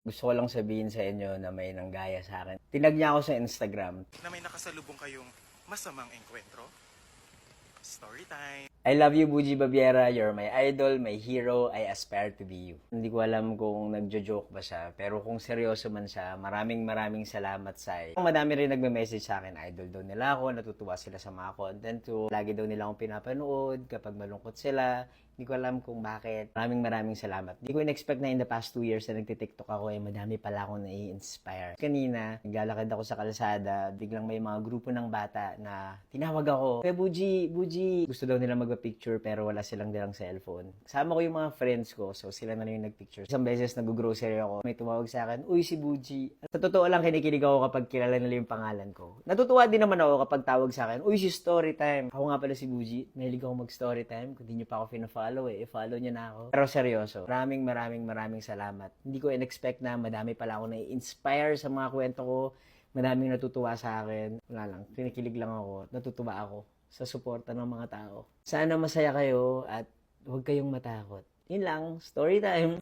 Gusto ko lang sabihin sa inyo na may nanggaya sa akin. Tinag niya ako sa Instagram. na may nakasalubong kayong masamang engkwentro? Story time! I love you, Buji Babiera. You're my idol, my hero. I aspire to be you. Hindi ko alam kung nagjo-joke ba siya, pero kung seryoso man siya, maraming maraming salamat sa Madami rin nagme-message sa akin, idol daw nila ako, natutuwa sila sa mga content ko. Lagi daw nila akong pinapanood kapag malungkot sila. Hindi ko alam kung bakit. Maraming maraming salamat. Hindi ko in-expect na in the past two years na nagtitiktok ako, eh, madami pala akong nai-inspire. Kanina, naglalakad ako sa kalsada, biglang may mga grupo ng bata na tinawag ako. Kaya Buji, Buji, gusto daw nila magpa-picture pero wala silang dalang cellphone. Kasama ko yung mga friends ko, so sila na lang yung nagpicture. Isang beses nag-grocery ako, may tumawag sa akin, Uy, si Buji. Sa totoo lang, kinikilig ako kapag kilala nila yung pangalan ko. Natutuwa din naman ako kapag tawag sa akin, Uy, si Story Time. Ako nga pala si Buji. Mahilig ako mag-story time. Kung nyo pa ako fina-follow eh, i-follow nyo na ako. Pero seryoso, maraming maraming maraming salamat. Hindi ko in-expect na madami pala ako na-inspire sa mga kwento ko. Madaming natutuwa sa akin. Wala lang, kinikilig lang ako. Natutuwa ako sa suporta ng mga tao. Sana masaya kayo at huwag kayong matakot. Yun lang, story time.